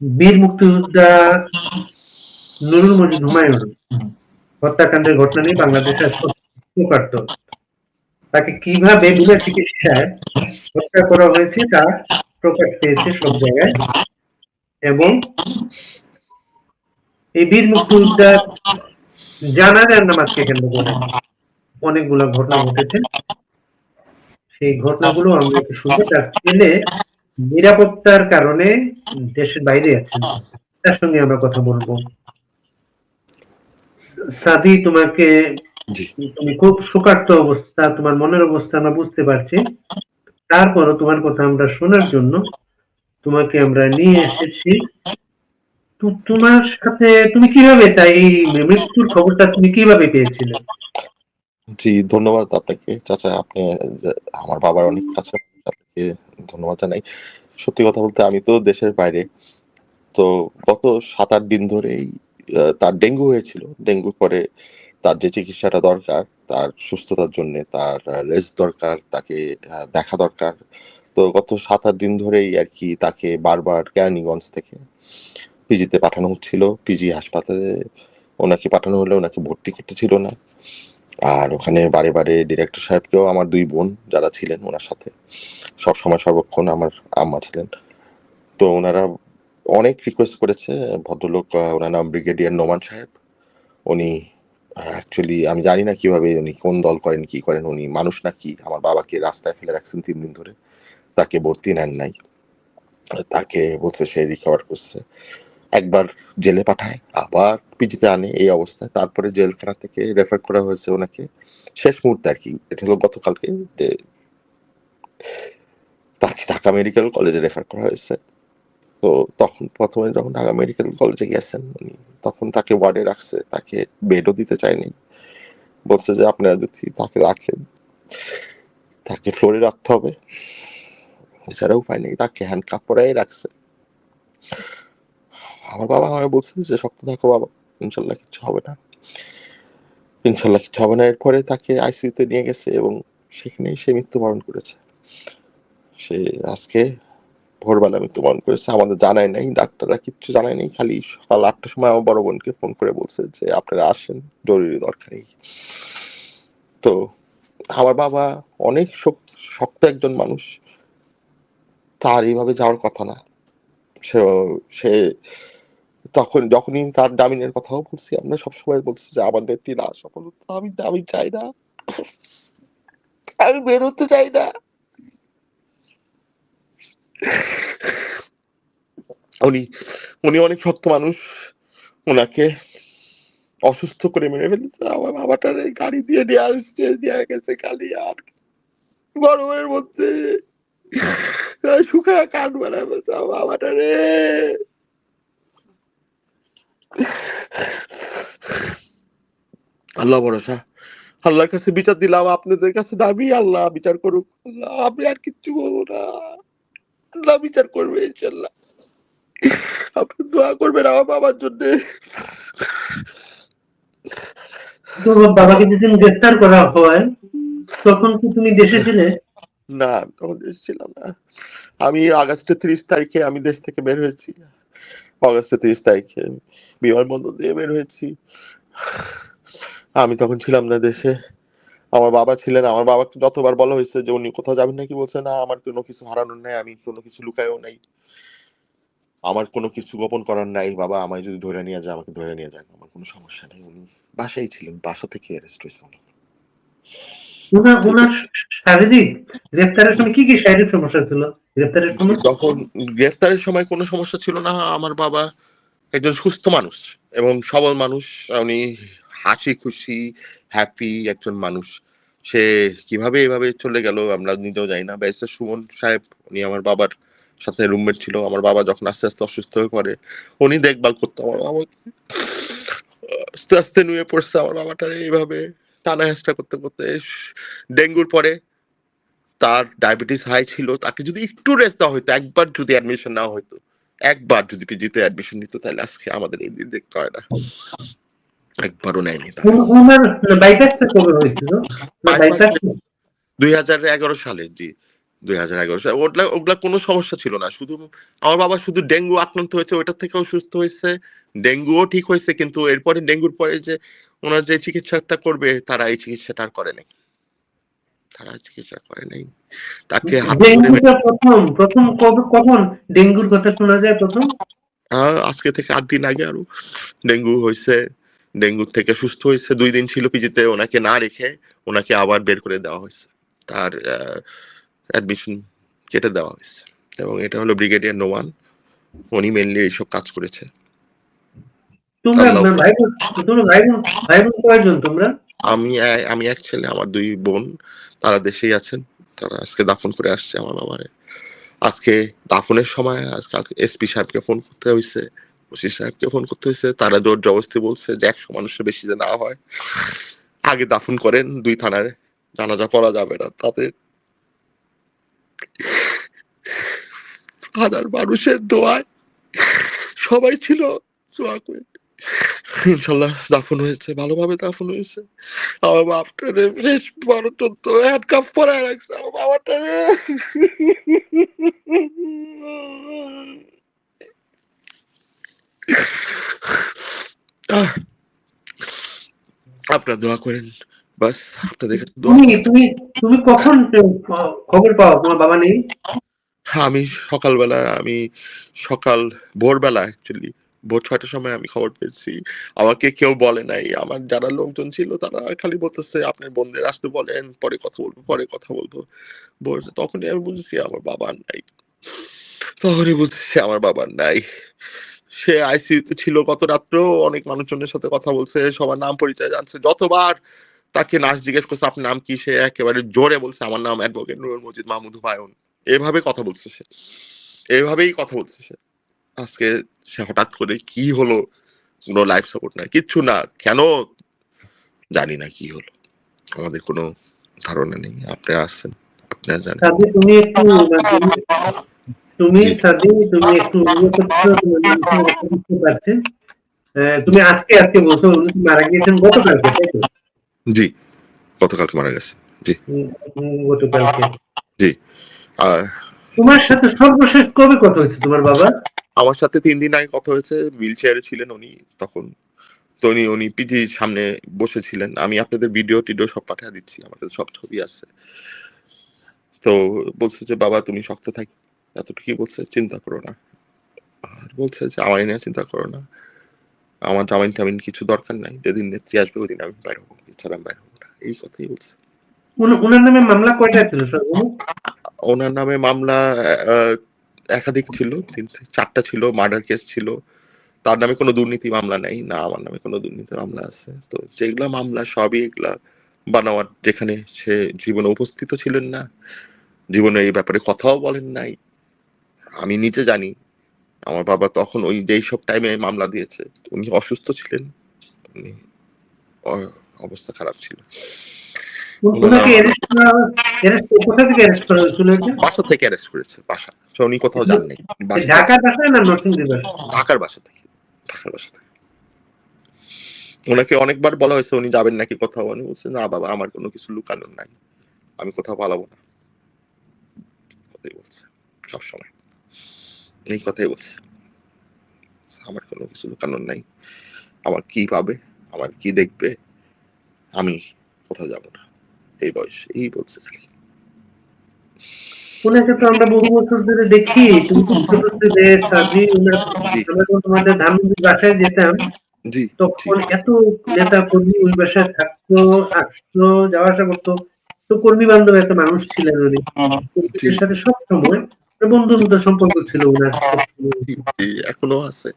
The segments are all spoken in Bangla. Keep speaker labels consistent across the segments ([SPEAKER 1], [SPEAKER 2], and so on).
[SPEAKER 1] বীর মুক্তিযোদ্ধা নুরুল মজিদ হুমায়ুন হত্যাকাণ্ডের ঘটনা নিয়ে বাংলাদেশে শোকার্ত তাকে কীভাবে বিনা চিকিৎসায় হত্যা করা হয়েছে তা প্রকাশ পেয়েছে সব জায়গায়। এবং এই বীর মুক্তিযোদ্ধা জানাজার নামাজকে কেন্দ্র করে অনেকগুলো ঘটনা ঘটেছে। সেই ঘটনাগুলো আমরা একটু তার ছেলে নিরাপত্তার কারণে দেশের বাইরে আছেন। তার সঙ্গে আমরা কথা বলব। সাদি তোমাকে তুমি খুব শোকার্ত অবস্থা তোমার মনের অবস্থা আমরা বুঝতে পারছি। তারপরও তোমার কথা আমরা শোনার জন্য তোমাকে আমরা নিয়ে এসেছি। তো তোমার সাথে তুমি কীভাবে তাই এই মৃত্যুর খবরটা তুমি কীভাবে পেয়েছিলে?
[SPEAKER 2] জি ধন্যবাদ আপনাকে। চাচা আপনি আমার বাবার অনেক কাছে ধন্যবাদ জানাই। সত্যি কথা বলতে আমি তো দেশের বাইরে। তো গত সাত আট দিন ধরেই তার ডেঙ্গু হয়েছিল। ডেঙ্গুর পরে তার যে চিকিৎসাটা দরকার, তার সুস্থতার জন্য তার রেস্ট দরকার, তাকে দেখা দরকার। তো গত সাত আট দিন ধরেই আর কি তাকে বারবার কেরানীগঞ্জ থেকে পিজিতে পাঠানো হচ্ছিল। পিজি হাসপাতালে ওনাকে পাঠানো হলে ওনাকে ভর্তি করতে ছিল না। আর ওখানে বারে বারে ডিরেক্টর সাহেবকেও আমার দুই বোন যারা ছিলেন ওনার সাথে সব সময় সর্বক্ষণ আমার আম্মা ছিলেন। তো ওনারা অনেক রিকোয়েস্ট করেছে, ভদ্রলোক ওনার নাম ব্রিগেডিয়ার নোমান সাহেব। উনি অ্যাকচুয়ালি আমি জানি না কীভাবে উনি কোন দল করেন, কি করেন, উনি মানুষ নাকি আমার বাবাকে রাস্তায় ফেলে রাখছেন তিন দিন ধরে। তাকে ভর্তি নেন নাই। তাকে বলছে সে রিকভার করছে। একবার জেলে পাঠায়, আবার পিজিতে আনে এই অবস্থায়। তারপরে জেলখানা থেকে রেফার করা হয়েছে ওনাকে। শেষ মুহূর্তে আর কি, এটা হলো গতকালকে তাকে ঢাকা মেডিকেল কলেজে রেফার করা হয়েছে। তো তখন প্রথমে যখন ঢাকা মেডিকেল কলেজে গেছেন উনি, তখন তাকে ওয়ার্ডে রাখছে, তাকে বেডও দিতে চায়নি। বলছে যে আপনারা যদি তাকে রাখেন, তাকে ফ্লোরে রাখতে হবে। এছাড়া উপায় নেই, তাকে হ্যান্ড কাপ পরাই রাখছে। আমার বাবা আমাকে বলছে যে, শক্ত থাকো বাবা, ইনশাল্লাহ কিছু হবে না। ইনশাল্লাহ কিছু হবে না। এরপরে তাকে আইসিইউতে নিয়ে গেছে এবং সেখানেই সে মৃত্যুবরণ করেছে। সে আজকে ভোরবেলা মৃত্যুবরণ করেছে। আমাদের জানায় নাই, ডাক্তাররা কিচ্ছু জানায় নাই। খালি সকাল আটটার সময় আমার বড় বোনকে ফোন করে বলছে যে, আপনারা আসেন, জরুরি দরকারি তো আমার বাবা অনেক শক্ত একজন মানুষ। তার এইভাবে যাওয়ার কথা না। সে সে তখন যখনই তার জামিনের কথাও বলছি, আমরা সবসময় বলছি যে আমার নেত্রী না সফল আমি আমি চাই না। আমি বেরোতে চাই না। উনি উনি অনেক শক্ত মানুষ। ওনাকে অসুস্থ করে মেরে ফেলেছে। আমার বাবাটার গাড়ি দিয়ে নিয়ে আসছে, নিয়ে গেছে খালি আর গরমের মধ্যে। শুকায় কাঠ ফেলছে আমার বাবাটারে। আল্লাহ ভরসা। আল্লাহর কাছে বিচার দিলাম আপনাদের কাছে দাবি আল্লাহ বিচার করুক। আল্লাহ আপনি আর কিচ্ছু বলব না। আল্লাহ বিচার করবে ইনশাল্লাহ আপনি দোয়া করবেন আমার বাবার জন্য।
[SPEAKER 1] বাবাকে যেদিন গ্রেফতার করা হয় তখন কি তুমি দেশে ছিলে?
[SPEAKER 2] না তখন দেশে ছিলাম না। আমি আগস্টের ত্রিশ তারিখে আমি দেশ থেকে বের হয়েছি। অগস্টের ত্রিশ তারিখে বিমানবন্দর দিয়ে বের হয়েছি। আমি তখন ছিলাম না দেশে। আমার বাবা ছিলেন, আমার বাবাকে যতবার বলা হয়েছে যে উনি কোথাও যাবেন নাকি বলছে, না, আমার কোনো কিছু হারানোর নাই, আমি কোনো কিছু লুকায়ও নাই। আমার কোনো কিছু গোপন করার নাই। বাবা, আমায় যদি ধরে নিয়ে যায় আমাকে ধরে নিয়ে যাক আমার কোনো সমস্যা নেই। উনি বাসায় ছিলেন, বাসা থেকে অ্যারেস্ট হয়েছে
[SPEAKER 1] গ্রেফতারের সময়
[SPEAKER 2] কোনো? সমস্যা ছিল না। আমার বাবা একজন সুস্থ মানুষ এবং সবল মানুষ। উনি হাসি খুশি হ্যাপি একজন মানুষ। সে কীভাবে এভাবে চলে গেল আমরা নিজেও জানি না। ব্যারিস্টার সুমন সাহেব, উনি আমার বাবার সাথে রুমমেট ছিল। আমার বাবা যখন আস্তে আস্তে অসুস্থ হয়ে পড়ে, উনি দেখভাল করতো। আমার বাবাকে আস্তে আস্তে নুয়ে পড়ছে। আমার বাবাটার এইভাবে টানা হেঁচড়া করতে করতে ডেঙ্গুর পরে তার ডায়াবেটিস হাই ছিল তাকে যদি একটু রেস্ট দেওয়া হইতো একবার যদি অ্যাডমিশন নেওয়া হইতো একবার যদি পিজিতে অ্যাডমিশন নিত তাহলে আজকে আমাদের এই দিন দেখতে হয় না একবারও নেয়নি
[SPEAKER 1] হয়েছিল বাইপাস
[SPEAKER 2] দুই হাজার এগারো সালে জি 2011 সালে। ওগুলা ওগুলা কোনো সমস্যা ছিল না। শুধু আমার বাবা শুধু ডেঙ্গু আক্রান্ত হয়েছে ওইটার থেকেও সুস্থ হইছে। ডেঙ্গুও ঠিক হয়েছে কিন্তু এরপরে ডেঙ্গুর পরে যে উনার যে চিকিৎসাটা করবে তারা এই চিকিৎসাটা আর করে নাই। তারা চিকিৎসা করে নাই। তাকে হাত ধরে
[SPEAKER 1] ডেঙ্গুটা ১ম, ১ম কবে কখন ডেঙ্গুর কথা শোনা যায় ১ম?
[SPEAKER 2] আ আজকে থেকে ৮ দিন আগে আরও ডেঙ্গু হইছে। ডেঙ্গু থেকে সুস্থ হইছে। ২ দিন ছিল পিজিতে ওনাকে না রেখে ওনাকে আবার বের করে দেওয়া হইছে। তার অ্যাডমিশন কেটে দেওয়া হইছে। এবং এটা হলো ব্রিগেডিয়ার নোমান। উনি মেনলি এইসব কাজ করেছে।
[SPEAKER 1] তোমরা ভাই বোন তোমরা ভাই বোন ভাই বোন কয়জন তোমরা?
[SPEAKER 2] আমি আমি এক ছেলে, আমার ২ বোন। তারা দেশেই আছেন। তারা আজকে দাফন করে আসছে আমার বাবারে। আজকে দাফনের সময় আজকে এসপি সাহেবকে ফোন করতে হইছে। ওসি সাহেবকে ফোন করতে হইছে। তারা জোর জবরদস্তি বলছে যে ১০০ মানুষের বেশি যে না হয়। আগে দাফন করেন দুই থানায় জানাজা পড়া যাবে না। তাতে হাজার মানুষের দোয়ায় সবাই ছিল দোয়া করে। ইনশাআল্লাহ দাফন হয়েছে। ভালোভাবে দাফন হয়েছে। আমার বাপটারে শেষ পর্যন্ত হ্যান্ডকাফ পরায় রাখছে আমার বাবাটারে। আপনারা দোয়া করেন। বাস আপনাদের কাছে
[SPEAKER 1] তুমি তুমি কখন খবর পাও তোমার বাবা নেই?
[SPEAKER 2] আমি সকালবেলা আমি সকাল ভোরবেলা অ্যাকচুয়ালি ভোর ৬ টার সময় আমি খবর পেয়েছি। আমাকে কেউ বলে নাই। আমার যারা লোকজন ছিল তারা খালি বলতেছে, "আপনার বোনদের আসতে বলেন, পরে কথা বলব, পরে কথা বলব।" বলছে তখনই আমি বুঝেছি আমার বাবা নাই। তখনই বুঝেছি আমার বাবা নাই। সে আইসিইউতে ছিল গত রাত্রেও অনেক মানুষজনের সাথে কথা বলছে, সবার নাম পরিচয় জানছে। যতবার তাকে নার্স জিজ্ঞেস করছে, "আপনার নাম কি?" সে একেবারে জোরে বলছে, "আমার নাম অ্যাডভোকেট নুরুল মজিদ মাহমুদ হুমায়ুন।" এভাবে কথা বলছে সে। এভাবেই কথা বলছে সে। আজকে সে হঠাৎ করে কি হলো? কোনো লাইফ সাপোর্ট নাই। কিচ্ছু না। কেন? জানি না কি হলো। আমাদের কোনো ধারণা নেই। আপনারা আসছেন। আপনারা জানেন।
[SPEAKER 1] তুমি একটু তুমি তুমি
[SPEAKER 2] জি।
[SPEAKER 1] সাদি তুমি একটু তুমি আজকে আজকে বলছো উনি মারা গিয়েছেন গতকালকে তাই তো?
[SPEAKER 2] জি। গতকালকে মারা গেছে। জি।
[SPEAKER 1] গতকালকে।
[SPEAKER 2] জি। আর
[SPEAKER 1] তোমার সাথে সর্বশেষ কবে কথা হয়েছে তোমার বাবার?
[SPEAKER 2] আমার সাথে তিন দিন আগে কথা হয়েছে। হুইল চেয়ারে ছিলেন উনি তখন। তো উনি উনি পিজির সামনে বসেছিলেন। আমি আপনাদের ভিডিও-টিডিও সব পাঠিয়ে দিচ্ছি। আমার কাছে সব ছবি আছে। তো বলছে যে, "বাবা তুমি শক্ত থাকো।" এতটুকুই বলছে, "চিন্তা করো না।" আর বলছে যে, "আমায় নিয়ে চিন্তা করো না। আমার জামিন-টামিন কিছু দরকার নাই। যেদিন নেত্রী আসবে ওইদিন আমি বাইর হব। এছাড়া আমি বাইর হব না।" এই কথাই বলছে।
[SPEAKER 1] ওনার নামে মামলা কয়টা ছিল?
[SPEAKER 2] ওনার নামে মামলা একাধিক ছিল। ৩ থেকে ৪ টা ছিল, মার্ডার কেস ছিল। তার নামে কোনো দুর্নীতি মামলা নেই না আমার নামে কোনো দুর্নীতি মামলা আছে। তো যেগুলা মামলা সবই এগুলা বানোয়াট যেখানে সে জীবনে উপস্থিত ছিলেন না। জীবনে এই ব্যাপারে কথাও বলেন নাই। আমি নিজে জানি। আমার বাবা তখন ওই যেই সব টাইমে মামলা দিয়েছে, উনি অসুস্থ ছিলেন। উনি অবস্থা খারাপ ছিল। বাসা থেকে অ্যারেস্ট করেছে, বাসা। সো উনি কোথাও যান নাই। বাসা
[SPEAKER 1] ঢাকার বাসায় না নরসিংদীর বাসায়?
[SPEAKER 2] ঢাকার বাসা থেকে। ঢাকার বাসা থেকে। উনাকে অনেকবার বলা হয়েছে উনি যাবেন নাকি কোথাও। উনি বলছে, "না বাবা আমার কোনো কিছু লুকানোর নাই। আমি কোথাও পালাবো না।" কথাই বলছে সবসময়। এই কথাই বলছে। আমার কোনো কিছু লুকানোর নাই। আমার কি পাবে? আমার কি দেখবে? আমি কোথাও যাব না। এই বয়সে এই বলছে খালি।
[SPEAKER 1] তো আমরা বহু বছর ধরে দেখি। আমরা যখন তোমাদের ধানমন্ডির বাসায় যেতাম। তখন এত নেতা কর্মী ওই বাসায় থাকতো, আসতো, যাওয়া আসা করতো। তো কর্মী বান্ধব একটা মানুষ ছিলেন উনি। সাথে সবসময় বন্ধুর মতো সম্পর্ক ছিল
[SPEAKER 2] জি, এখনও আছে।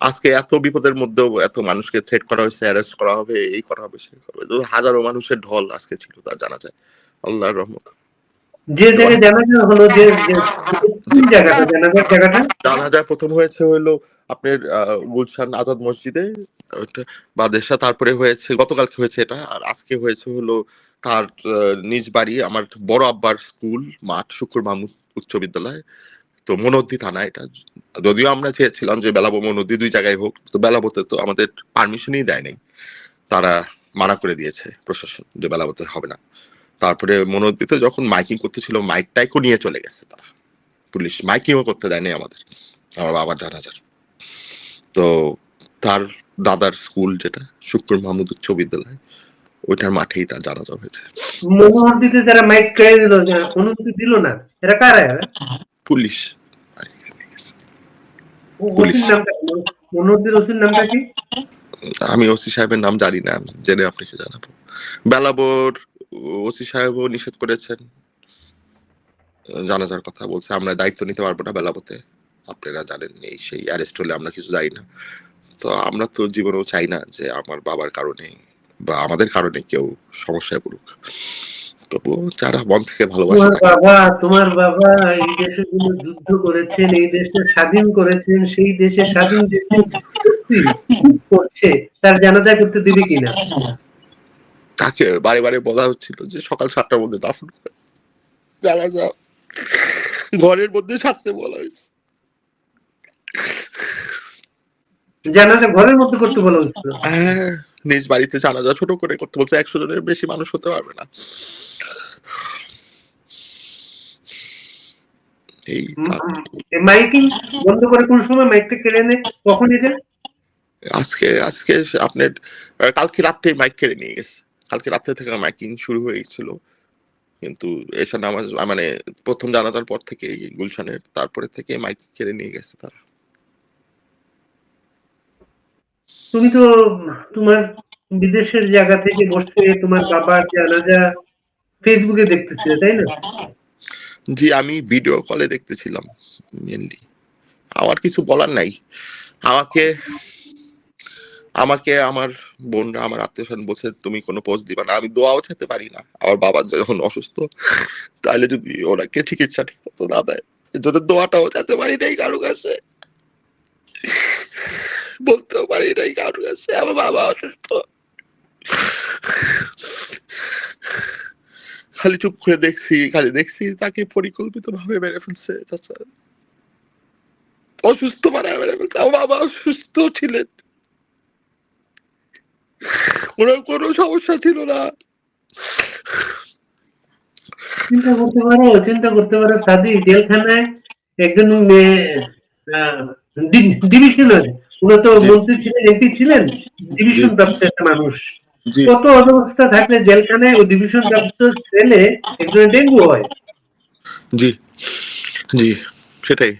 [SPEAKER 2] আজকে এত বিপদের মধ্যেও এত মানুষকে থ্রেট করা হয়েছে, অ্যারেস্ট করা হবে, এই করা হবে, সেই করা হবে। হাজারো মানুষের ঢল আজকে ছিল তা জানা যায় আল্লাহর রহমত।
[SPEAKER 1] যে জায়গায় জানাজা হলো যে যে জায়গাটা জানাজার জায়গাটা?
[SPEAKER 2] জানাজা ১ম হয়েছে হইল আপনার গুলশান আজাদ মসজিদে তারপরে হয়েছে, গতকালকে হয়েছে এটা। আর আজকে হয়েছে হলো তার নিজ বাড়ি, আমার বড় আব্বার স্কুল, মাঠ, শুকুর মাহমুদ উচ্চ বিদ্যালয়। তো মনোদ্দি থানা এটা। যদিও আমরা চেয়েছিলাম যে বেলাবো মনোহরদী ২ জায়গায় হোক। তো বেলাবোতে তো আমাদের পারমিশনই দেয় নাই। তারা মানা করে দিয়েছে প্রশাসন যে বেলাবোতে হবে না। তারপরে মনোদিতে যখন মাইকিং করতেছিল মাইকটাইকও নিয়ে চলে গেছে তারা। পুলিশ মাইকিংও করতে দেয়নি আমাদের আমার বাবার জানাজার। তো তার দাদার স্কুল যেটা শুক্র মাহমুদ উচ্চ বিদ্যালয় ওইটার মাঠেই তার জানাজা হয়েছে।
[SPEAKER 1] মনোহর দিতে যারা মাইক কেড়ে দিল অনুমতি দিল না এরা কারা এরা?
[SPEAKER 2] পুলিশ। আমি ওসি সাহেবের নাম জানি না জেনে আপনাকে জানাব। বেলাবোর ওসি সাহেবও নিষেধ করেছেন। জানাজার কথা বলছে আমরা দায়িত্ব নিতে পারব না বেলাবোতে। আপনারা জানেন এই সেই অ্যারেস্ট হলে আমরা কিছু জানি না। তো আমরা তো জীবনেও চাই না যে আমার বাবার কারণে বা আমাদের কারণে কেউ সমস্যায় পড়ুক। তবুও যারা মন থেকে ভালোবাসে
[SPEAKER 1] বাবা তোমার বাবা এই দেশের জন্য যুদ্ধ করেছেন এই দেশকে স্বাধীন করেছেন সেই দেশে স্বাধীন দেশে করছে তার জানাজা করতে দিবে কিনা?
[SPEAKER 2] তাকে বারে বারে বলা হচ্ছিল যে সকাল সাতটার মধ্যে দাফন করে। জানা যা ঘরের মধ্যে ছাড়তে বলা হয়েছে।
[SPEAKER 1] জানাজা ঘরের মধ্যে করতে বলা
[SPEAKER 2] হ্যাঁ, নিজ বাড়িতে জানাজা ছোট করে করতে বলছে একশো জনের বেশি মানুষ হতে পারবে না। এই
[SPEAKER 1] মাইকিং বন্ধ করে কোন সময় মাইকটা কেড়ে নেয়? কখন এটা?
[SPEAKER 2] আজকে আজকে আপনার কালকে রাত্রে মাইক কেড়ে নিয়ে গেছে। কালকে রাত্রে থেকে মাইকিং শুরু হয়ে গেছিল। কিন্তু এসা নামাজ মানে প্রথম জানাজার পর থেকে গুলশানের তারপরে থেকে মাইক কেড়ে নিয়ে গেছে তারা।
[SPEAKER 1] তুমি তো তোমার বিদেশের জায়গা থেকে বসে তোমার বাবার জানাজা ফেসবুকে দেখতেছিলে তাই না?
[SPEAKER 2] জি আমি ভিডিও কলে দেখতেছিলাম মেনলি আমার কিছু বলার নাই। আমাকে আমাকে আমার বোনরা, আমার আত্মীয় স্বজন বলছে, তুমি কোনো পোস্ট দিবা না, আমি দোয়াও খেতে পারি না। আমার বাবার যখন অসুস্থ, তাহলে যদি ওনাকে চিকিৎসা ঠিক মতো না দেয়, এর দোয়াটাও যেতে পারি নাই কারও কাছে। বলতেও পারি নাই কারও কাছে, আমার বাবা অসুস্থ। খালি চুপ করে দেখছি, খালি দেখছি তাকে পরিকল্পিত ভাবে মেরে ফেলছে, চাচা। অসুস্থ মানে মেরে ফেলছে, আমার বাবা অসুস্থ ছিলেন। ওনার কোনো সমস্যা ছিল না।
[SPEAKER 1] চিন্তা করতে পারো চিন্তা করতে পারো সাদি জেলখানায় একজন ডিভিশনার। উনি তো মন্ত্রী ছিলেন এমপি ছিলেন ডিভিশন প্রাপ্ত একটা মানুষ। কত অবস্থা থাকলে জেলখানায় ও ডিভিশন প্রাপ্ত ছেলে একজনের ডেঙ্গু হয়?
[SPEAKER 2] জি। জি সেটাই।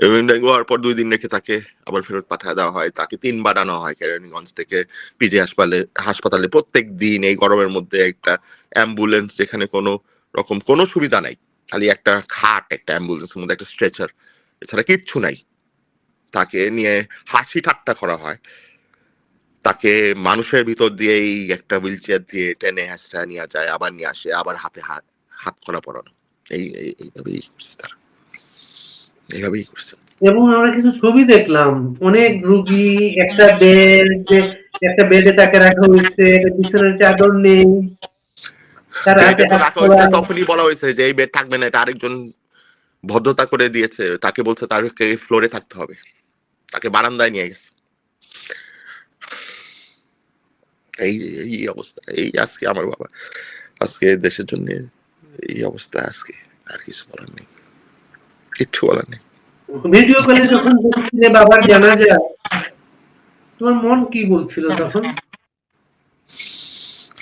[SPEAKER 2] ডেঙ্গু হওয়ার পর দুই দিন রেখে তাকে আবার ফেরত পাঠিয়ে দেওয়া হয়। তাকে তিনবার আনা হয় কেরানীগঞ্জ থেকে পিজি হাসপাতালে হাসপাতালে। প্রত্যেক দিন এই গরমের মধ্যে একটা অ্যাম্বুলেন্স যেখানে কোনো রকম কোনো সুবিধা নাই। খালি একটা খাট, একটা অ্যাম্বুলেন্সের মধ্যে একটা স্ট্রেচার। এছাড়া কিচ্ছু নাই। তাকে নিয়ে হাসি ঠাট্টা করা হয়। তাকে মানুষের ভিতর দিয়েই একটা হুইল চেয়ার দিয়ে টেনে হাসটা নিয়ে যায়, আবার নিয়ে আসে, আবার হাতে হাত হাত করা পরানো। এই, এই- এইভাবেই তারা এইভাবেই করছে
[SPEAKER 1] এবং আমরা কিছু ছবি দেখলাম। অনেক রুগী একটা বেড একটা বেডে তাকে রাখা হয়েছে বিছানার চাদর নেই।
[SPEAKER 2] তখনই বলা হয়েছে যে এই বেড থাকবে না এটা আরেকজন ভদ্রতা করে দিয়েছে। তাকে বলছে তাকে ফ্লোরে থাকতে হবে। তাকে বারান্দায় নিয়ে গেছে। এই এই অবস্থা এই আজকে আমার বাবা আজকে দেশের জন্য এই অবস্থা আজকে আর কিছু বলার নেই। কিচ্ছু বলার নেই।
[SPEAKER 1] ভিডিও কলে যখন দেখছিলে বাবার জানাজা তোমার মন কি বলছিল তখন?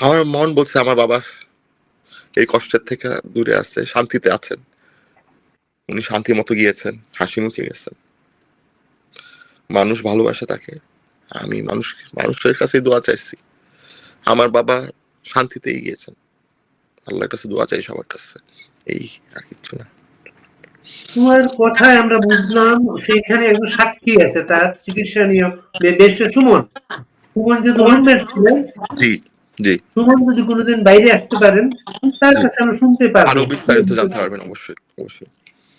[SPEAKER 2] আমার মন বলছে আমার বাবা এই কষ্টের থেকে দূরে আছে শান্তিতে আছেন। উনি শান্তি মতো গিয়েছেন হাসি মুখে গেছেন। মানুষ ভালোবাসে তাকে। আমি মানুষ মানুষের কাছে দোয়া চাইছি। আমার বাবা শান্তিতেই গিয়েছেন। আল্লাহর কাছে দোয়া চাই সবার কাছে। এই আর কিছু না।
[SPEAKER 1] তোমার কথায় আমরা বুঝলাম সেইখানে একজন সাক্ষী আছে তার চিকিৎসা নিয়ে বেশটা সুমন। সুমন যে রুমমেট ছিলেন
[SPEAKER 2] জি জি।
[SPEAKER 1] সুমন যদি কোনোদিন বাইরে আসতে পারেন তার কাছে আমরা শুনতে পারব
[SPEAKER 2] আরও বিস্তারিত জানতে পারবেন অবশ্যই অবশ্যই।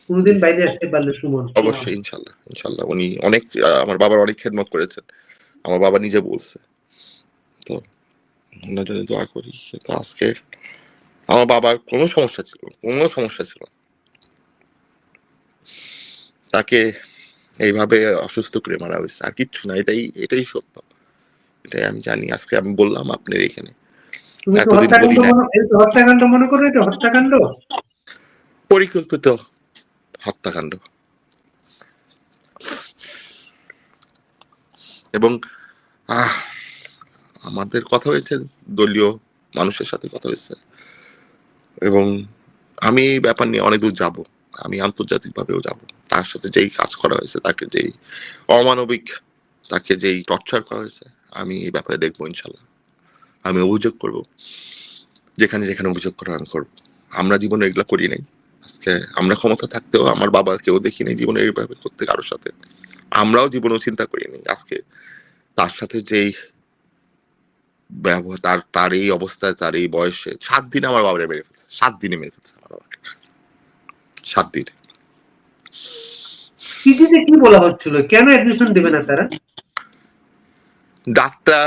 [SPEAKER 1] কোনোদিন বাইরে আসতে পারলে সুমন।
[SPEAKER 2] অবশ্যই ইনশাল্লাহ ইনশাল্লাহ। উনি অনেক আমার বাবার অনেক খেদমত করেছেন। আমার বাবা নিজে বলছে। তো ওনার জন্য দোয়া করি তো আজকে আমার বাবার কোনো সমস্যা ছিল কোনো সমস্যা ছিল না। তাকে এইভাবে অসুস্থ করে মারা হয়েছে। আর কিচ্ছু না এটাই এটাই সত্য। এটাই আমি জানি আজকে আমি বললাম আপনার এখানে। এতদিন
[SPEAKER 1] হত্যাকাণ্ড
[SPEAKER 2] বলি না।
[SPEAKER 1] মনে এই তো হত্যাকাণ্ড মনে করো এটা হত্যাকাণ্ড?
[SPEAKER 2] পরিকল্পিত হত্যাকাণ্ড। এবং আহ, আমাদের কথা হয়েছে দলীয় মানুষের সাথে কথা হয়েছে। এবং আমি এই ব্যাপার নিয়ে অনেক দূর যাব। আমি আন্তর্জাতিক ভাবেও যাব। তার সাথে যেই কাজ করা হয়েছে, তাকে যেই অমানবিক, তাকে যেই টর্চার করা হয়েছে, আমি এই ব্যাপারে দেখব ইনশাল্লাহ আমি অভিযোগ করব। যেখানে যেখানে অভিযোগ করা আমি করব। আমরা জীবনে এগুলো করি নাই। আজকে আমরা ক্ষমতা থাকতেও আমার বাবা কেউ দেখি নাই জীবনে এইভাবে করতে কারোর সাথে। আমরাও জীবনেও চিন্তা করিনি আজকে তার সাথে যেই ব্যবহার, তার তার এই অবস্থায় তার এই বয়সে সাত দিনে আমার বাবারে মেরে ফেলছে। সাত দিনে মেরে ফেলছে আমার বাবাকে। সাত দিনে
[SPEAKER 1] চিঠিতে কি বলা হচ্ছিল? কেন অ্যাডমিশন দেবে না তারা?
[SPEAKER 2] ডাক্তার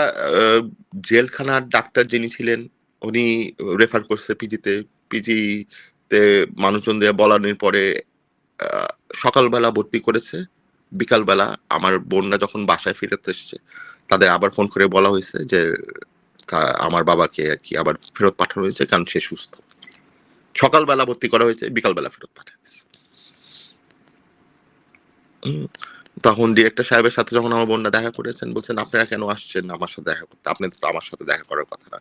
[SPEAKER 2] জেলখানার ডাক্তার যিনি ছিলেন উনি রেফার করছে পিজিতে। পিজিতে মানুষজন দিয়ে বলানোর পরে সকালবেলা ভর্তি করেছে। বিকালবেলা আমার বোনরা যখন বাসায় ফিরতে এসছে তাদের আবার ফোন করে বলা হয়েছে যে আমার বাবাকে আর কি আবার ফেরত পাঠানো হয়েছে কারণ সে সুস্থ। সকালবেলা ভর্তি করা হয়েছে বিকালবেলা ফেরত। উম, তখন ডিরেক্টর সাহেবের সাথে যখন আমার বোনরা দেখা করেছেন বলছেন আপনারা কেন আসছেন আমার সাথে দেখা করতে? আপনি তো আমার সাথে দেখা করার কথা না।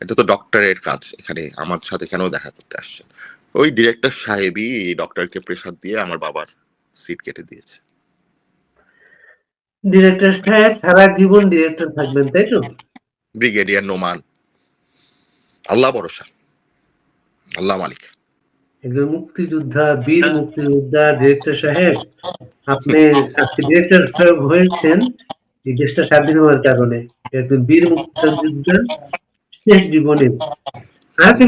[SPEAKER 2] এটা তো ডক্টরের কাজ এখানে আমার সাথে কেন দেখা করতে আসছেন? ওই ডিরেক্টর সাহেবই ডক্টরকে প্রেসার দিয়ে আমার বাবার সিট কেটে দিয়েছে।
[SPEAKER 1] ডিরেক্টর সাহেব সারা জীবন ডিরেক্টর থাকবেন তাই তো?
[SPEAKER 2] ব্রিগেডিয়ার নোমান আল্লাহ ভরসা। আল্লাহ মালিক।
[SPEAKER 1] একজন মুক্তিযোদ্ধা বীর মুক্তিযোদ্ধা ডিরেক্টর সাহেব আপনি আজকে ডিরেক্টর সাহেব হয়েছেন এই দেশটা স্বাধীন হওয়ার কারণে। একজন বীর মুক্তিযোদ্ধা শেষ জীবনে। আর কি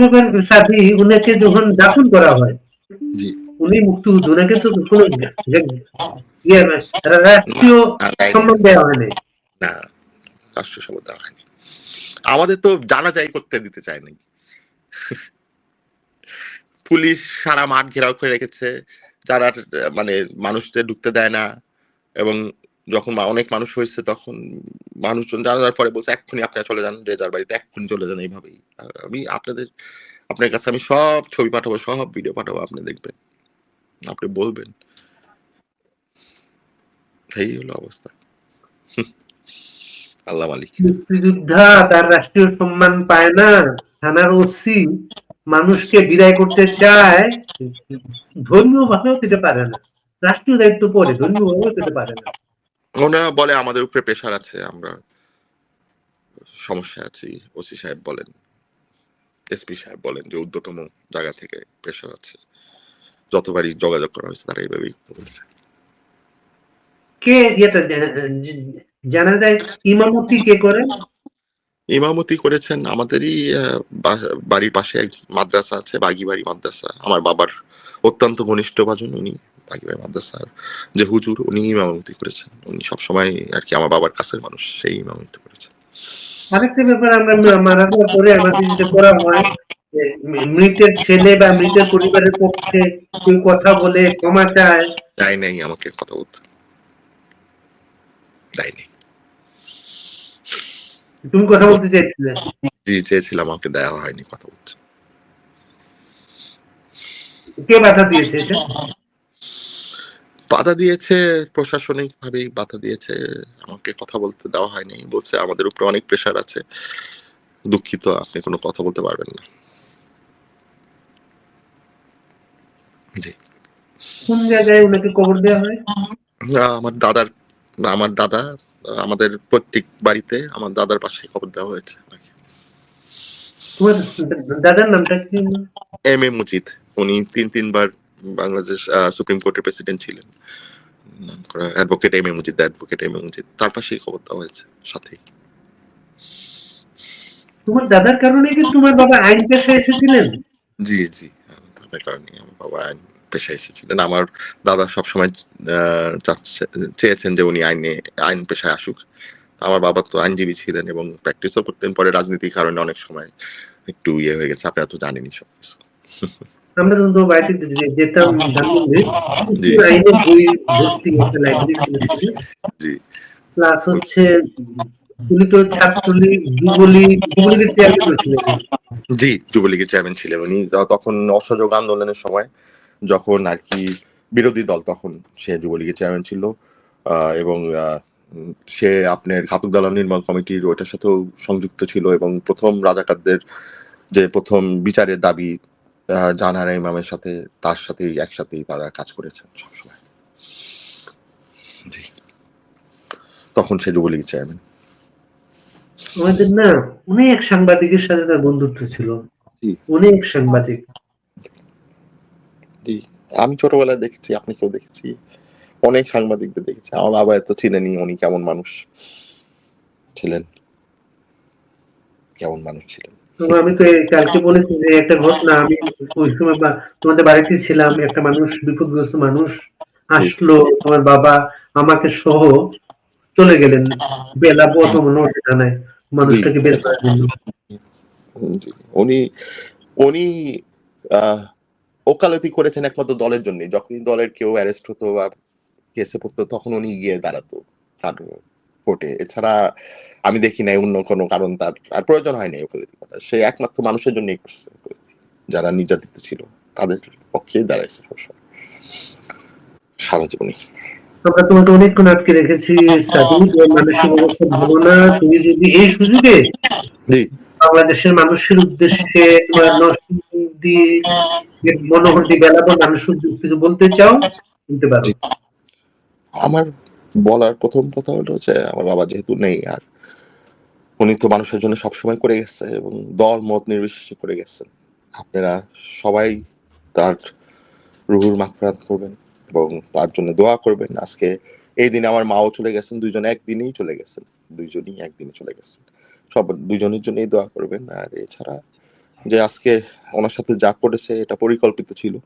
[SPEAKER 1] সাথী উনাকে যখন দাফন করা হয় উনি মুক্তিযুদ্ধ ওনাকে তো কোনো ইয়ে রাষ্ট্রীয় সম্মান দেওয়া হয়নি।
[SPEAKER 2] না রাষ্ট্র সভা দেওয়া হয়নি। আমাদের তো জানা যাই করতে দিতে চায় নাই পুলিশ সারা মাঠ ঘেরাও করে রেখেছে। যারা মানে মানুষদের ঢুকতে দেয় না এবং যখন অনেক মানুষ হয়েছে তখন মানুষজন জানার পরে বলছে, এক্ষুনি আপনারা চলে যান যার বাড়িতে, এক্ষুনি চলে যান এইভাবেই। আমি আপনাদের, আপনার কাছে আমি সব ছবি পাঠাবো, সব ভিডিও পাঠাবো, আপনি দেখবেন, আপনি বলবেন। এই হলো অবস্থা। আল্লাহ মালিক।
[SPEAKER 1] মুক্তিযোদ্ধা তার রাষ্ট্রীয় সম্মান পায় না, থানার ওসি মানুষকে বিদায় করতে চায় ধর্মীয় ভাবেও দিতে পারে না। রাষ্ট্রীয় দায়িত্ব পরে ধর্মীয় ভাবেও দিতে পারে না।
[SPEAKER 2] ওনারা বলে আমাদের উপরে প্রেশার আছে আমরা সমস্যা আছি ওসি সাহেব বলেন এসপি সাহেব বলেন যে ঊর্ধ্বতম জায়গা থেকে প্রেশার আছে। যতবারই যোগাযোগ করা হয়েছে তারা এইভাবেই বলছে
[SPEAKER 1] কে এটা জানা যায়? ইমামতি কে করে
[SPEAKER 2] ইমামতি করেছেন আমাদেরই বাড়ির পাশে এক মাদ্রাসা আছে বাগিবাড়ি মাদ্রাসা। আমার বাবার অত্যন্ত ঘনিষ্ঠ ভাজন উনি বাগিবাড়ি মাদ্রাসার যে হুজুর উনি ইমামতি করেছেন। উনি সবসময় আর কি আমার বাবার কাছের মানুষ সেই ইমামতি করেছেন।
[SPEAKER 1] আরেকটা ব্যাপার আমরা মারা যাওয়ার পরে আমাদের যেটা করা হয় মৃতের ছেলে বা মৃতের পরিবারের পক্ষে কেউ কথা বলে ক্ষমা চায়।
[SPEAKER 2] দেয় নাই আমাকে কথা বলতে। দেয়নি
[SPEAKER 1] তুমি কথা বলতে চাইছিলে?
[SPEAKER 2] জি চেয়েছিলাম আমাকে দেওয়া হয়নি কথা বলতে।
[SPEAKER 1] কে বাধা দিয়েছে এটা?
[SPEAKER 2] বাধা দিয়েছে প্রশাসনিক ভাবেই বাধা দিয়েছে আমাকে কথা বলতে দেওয়া হয়নি। বলছে আমাদের উপরে অনেক প্রেশার আছে। দুঃখিত আপনি কোনো কথা বলতে পারবেন না। জি।
[SPEAKER 1] কোন জায়গায় ওনাকে কবর দেওয়া হয়?
[SPEAKER 2] না, আমার দাদার আমার দাদা আমাদের প্রত্যেক বাড়িতে আমার দাদার পাশে খবর দেওয়া হয়েছে
[SPEAKER 1] তোমার দাদার নামটা কি?
[SPEAKER 2] M A Mujid. উনি তিন তিনবার বাংলাদেশ সুপ্রিম কোর্টের প্রেসিডেন্ট ছিলেন। নাম করা advocate M A Mujid advocate M A Mujid. তার পাশেই খবর দেওয়া হয়েছে সাথেই।
[SPEAKER 1] তোমার দাদার কারণে কি তোমার বাবা আইন পেশায় এসেছিলেন?
[SPEAKER 2] জি জি দাদার কারণে আমার বাবা আইন পেশায় এসেছিলেন। আমার দাদা সবসময় চেয়েছেন যে উনি আইনে আইন পেশায় আসুক। আমার বাবা তো আইনজীবী ছিলেন এবং প্র্যাকটিসও করতেন পরে রাজনীতির কারণে অনেক সময় একটু ইয়ে হয়ে গেছে। আপনারা তো জানেনই সব কিছু
[SPEAKER 1] আমরা তো তোমার যেতাম
[SPEAKER 2] জি।
[SPEAKER 1] আইনের বই ভর্তি একটা লাইব্রেরি ছিল
[SPEAKER 2] জি।
[SPEAKER 1] প্লাস হচ্ছে তুমি তো ছাত্রলীগ যুবলীগ যুবলীগের চেয়ারম্যান ছিলেন।
[SPEAKER 2] জি যুবলীগের চেয়ারম্যান ছিলেন উনি। তখন অসহযোগ আন্দোলনের সময় যখন আর কি বিরোধী দল তখন সে যুবলীগের চেয়ারম্যান ছিল এবং সে আপনার ঘাতক দালাল নির্মাণ কমিটির ওইটার সাথেও সংযুক্ত ছিল এবং প্রথম রাজাকারদের যে প্রথম বিচারের দাবি আহ, জাহানারা ইমামের সাথে তার সাথেই একসাথেই তারা কাজ করেছেন সবসময়। তখন সে যুবলীগের চেয়ারম্যান
[SPEAKER 1] আমাদের না অনেক সাংবাদিকের সাথে তার বন্ধুত্ব ছিল। অনেক সাংবাদিক।
[SPEAKER 2] জি আমি ছোটবেলায় দেখেছি আপনি কেউ দেখেছি। অনেক সাংবাদিকদের দেখেছি। আমার বাবা এত ছিলেনই উনি কেমন মানুষ ছিলেন। কেমন মানুষ ছিলেন।
[SPEAKER 1] আমি তো কালকে বলেছি যে একটা ঘটনা আমি ওই সময় তোমাদের বাড়িতে ছিলাম একটা মানুষ বিপদগ্রস্ত মানুষ আসলো তোমার বাবা আমাকে সহ চলে গেলেন। বেলা প্রথম নোট জানায় মানুষটাকে বের করার জন্য।
[SPEAKER 2] উনি উনি আহ, ওকালতি করেছেন একমাত্র দলের জন্য যখনই দলের কেউ অ্যারেস্ট হতো বা কেসে পড়তো তখন উনি গিয়ে দাঁড়াতো তার কোর্টে এছাড়া আমি দেখি নাই অন্য কোনো কারণ তার আর প্রয়োজন হয়নি ওকালতি করা সে একমাত্র মানুষের জন্যই করছে যারা নির্যাতিত ছিল তাদের পক্ষে দাঁড়াইছে সবসময় সারা জীবনই।
[SPEAKER 1] আমরা তোমাকে অনেকক্ষণ আটকে রেখেছি সাধু মানসিক অবস্থা ভালো না। তুমি যদি এই সুযোগে
[SPEAKER 2] জি।
[SPEAKER 1] বাংলাদেশের মানুষের উদ্দেশ্যে মনোহরদি বেলাবন মানুষের কিছু বলতে চাও? বলতে পারো।
[SPEAKER 2] আমার বলার প্রথম কথা হলো যে, আমার বাবা যেহেতু নেই, আর উনি তো মানুষের জন্য সবসময় করে গেছে এবং দল, মত নির্বিশেষে করে গেছেন। আপনারা সবাই তার রুহুর মাগফিরাত করবেন এবং তার জন্য দোয়া করবেন। আজকে এই দিনে আমার মাও চলে গেছেন, দুইজন একদিনেই চলে গেছেন, দুইজনই একদিনে চলে গেছেন। সব দুজনের জন্যই দোয়া করবেন। আর এছাড়া যে আজকে ওনার সাথে যা করেছে, এটা পরিকল্পিত ছিল।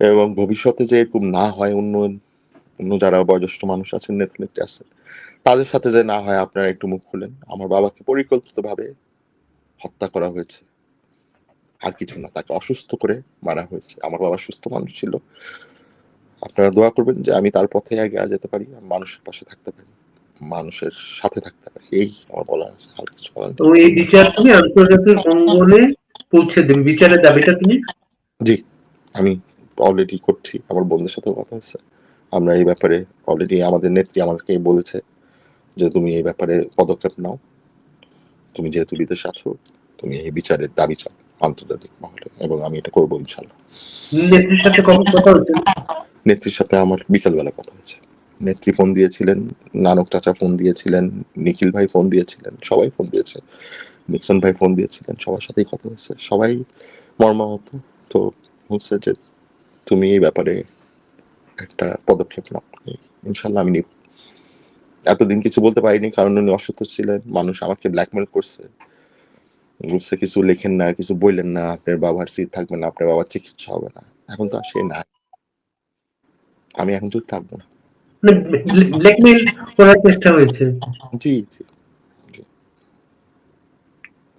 [SPEAKER 2] এবং ভবিষ্যতে যে এরকম না হয়, অন্য অন্য যারা বয়োজ্যেষ্ঠ মানুষ আছেন নেতা নেত্রী আছেন, তাদের সাথে যে না হয়, আপনারা একটু মুখ খুলেন। আমার বাবাকে পরিকল্পিতভাবে হত্যা করা হয়েছে। আর কিছু না, তাকে অসুস্থ করে মারা হয়েছে। আমার বাবা সুস্থ মানুষ ছিল। আপনারা দোয়া করবেন যে আমি তার পথে আগে যেতে পারি, মানুষের পাশে থাকতে পারি। মানুষের সাথে থাকতে পারি। এই আমার বলার আছে আর কিছু বলার
[SPEAKER 1] তো এই বিচার তুমি আন্তর্জাতিক অঙ্গনে পৌঁছে দেবে বিচারের দাবিটা তুমি?
[SPEAKER 2] জি আমি অলরেডি করছি আমার বন্ধুদের সাথে কথা হচ্ছে আমরা এই ব্যাপারে অলরেডি আমাদের নেত্রী আমাকে বলেছে যে তুমি এই ব্যাপারে পদক্ষেপ নাও। তুমি যেহেতু বিদেশে আছো তুমি এই বিচারের দাবি চাও আন্তর্জাতিক মহলে এবং আমি এটা করব ইনশাল্লাহ
[SPEAKER 1] নেত্রীর সাথে কথা হচ্ছে
[SPEAKER 2] নেত্রীর সাথে আমার বিকালবেলা কথা হয়েছে। নেত্রী ফোন দিয়েছিলেন, নানক চাচা ফোন দিয়েছিলেন, নিখিল ভাই ফোন দিয়েছিলেন, সবাই ফোন দিয়েছে। নিক্সন ভাই ফোন দিয়েছিলেন, সবার সাথেই কথা হয়েছে। সবাই মর্মাহত। তো হচ্ছে যে তুমি এই ব্যাপারে একটা পদক্ষেপ নাও। ইনশাল্লাহ আমি নিব। এতদিন কিছু বলতে পারিনি, কারণ উনি অসুস্থ ছিলেন, মানুষ আমাকে ব্ল্যাকমেল করছে। বলছে, কিছু লেখেন না, কিছু বললেন না, আপনার বাবার সিট থাকবে না, আপনার বাবার চিকিৎসা হবে না। এখন তো আর সে না আমি এখন চুপ থাকব না।
[SPEAKER 1] ব্ল্যাকমেইল করার চেষ্টা হয়েছে।
[SPEAKER 2] জি জি।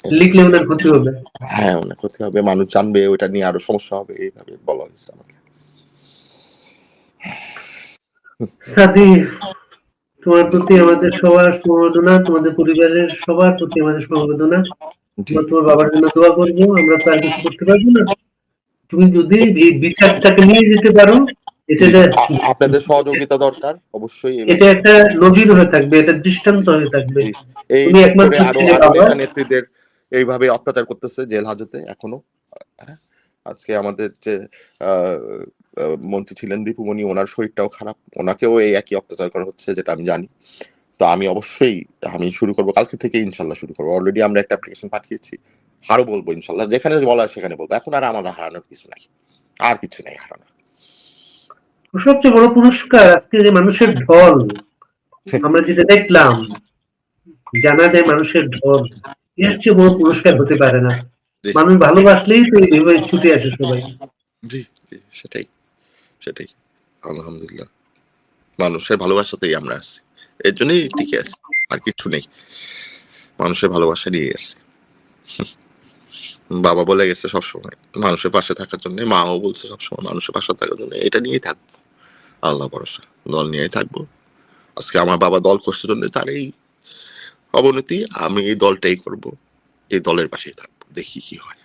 [SPEAKER 1] লিখলে ওনার ক্ষতি হবে।
[SPEAKER 2] হ্যাঁ অনেক ক্ষতি হবে। মানুষ জানবে ওটা নিয়ে আরও সমস্যা হবে এইভাবে বলা হয়েছে আমাকে।
[SPEAKER 1] সাদি তোমার প্রতি আমাদের সবার সমবেদনা তোমাদের পরিবারের সবার প্রতি আমাদের সমবেদনা। তোমার বাবার জন্য দোয়া করব আমরা তো আর কিছু করতে পারব না। তুমি যদি এই বিচারটাকে নিয়ে যেতে পারো
[SPEAKER 2] আপনাদের সহযোগিতা দরকার অবশ্যই
[SPEAKER 1] এটা একটা নজির হয়ে থাকবে এটা দৃষ্টান্ত হয়ে থাকবে।
[SPEAKER 2] এই
[SPEAKER 1] তুমি আরও
[SPEAKER 2] আরও নেত্রীদের এইভাবে অত্যাচার করতেছে জেল হাজতে এখনও। হ্যাঁ, আজকে আমাদের যে মন্ত্রী ছিলেন দীপুমণি ওনার শরীরটাও খারাপ ওনাকেও এই একই অত্যাচার করা হচ্ছে যেটা আমি জানি। তো আমি অবশ্যই আমি শুরু করব কালকে থেকে ইনশাল্লাহ শুরু করব। অলরেডি আমরা একটা অ্যাপ্লিকেশন পাঠিয়েছি আরও বলব ইনশাল্লাহ যেখানে বলা হয় সেখানে বলব। এখন আর আমার হারানোর কিছু নাই আর কিছু নাই হারানোর।
[SPEAKER 1] সবচেয়ে বড় পুরস্কার আজকে যে মানুষের ঢল আমরা যেটা দেখলাম জানা যায় মানুষের ঢল এর চেয়ে বড় পুরস্কার হতে পারে না। মানুষ ভালোবাসলেই তো এইভাবে ছুটে আসে সবাই।
[SPEAKER 2] জি সেটাই সেটাই। আলহামদুলিল্লাহ। মানুষের ভালোবাসাতেই আমরা আছি। এর জন্যই টিকে আছি আর কিছু নেই। মানুষের ভালোবাসা নিয়ে আছি বাবা বলে গেছে সবসময় মানুষের পাশে থাকার জন্য মাও বলছে সবসময় মানুষের পাশে থাকার জন্য এটা নিয়েই থাকব আল্লাহ ভরসা, দল নিয়েই থাকব। আজকে আমার বাবা দল করছে জন্য তার এই অবনতি, আমি এই দলটাই করব, এই দলের পাশেই থাকব, দেখি কি হয়।